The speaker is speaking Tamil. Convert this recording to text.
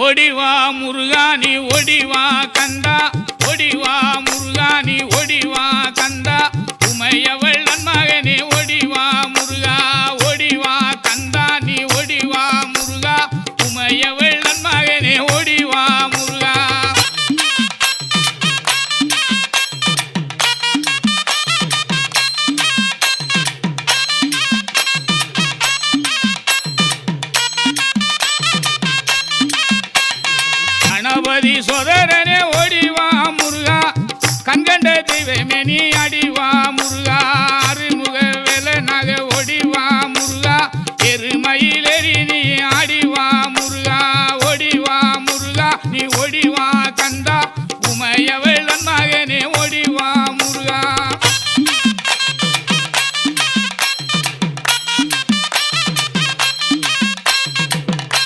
ஓடிவா முருகா நீ ஓடிவா கந்தா ஓடிவா சோதரனே ஓடிவா முருகா. கண்கண்ட தெய்வமே நீ அடிவா முருகா. அருமுக வேல நக ஓடிவா முருகா. எருமையிலெறி நீ ஆடிவா முருகா. ஓடிவா முருகா. நீ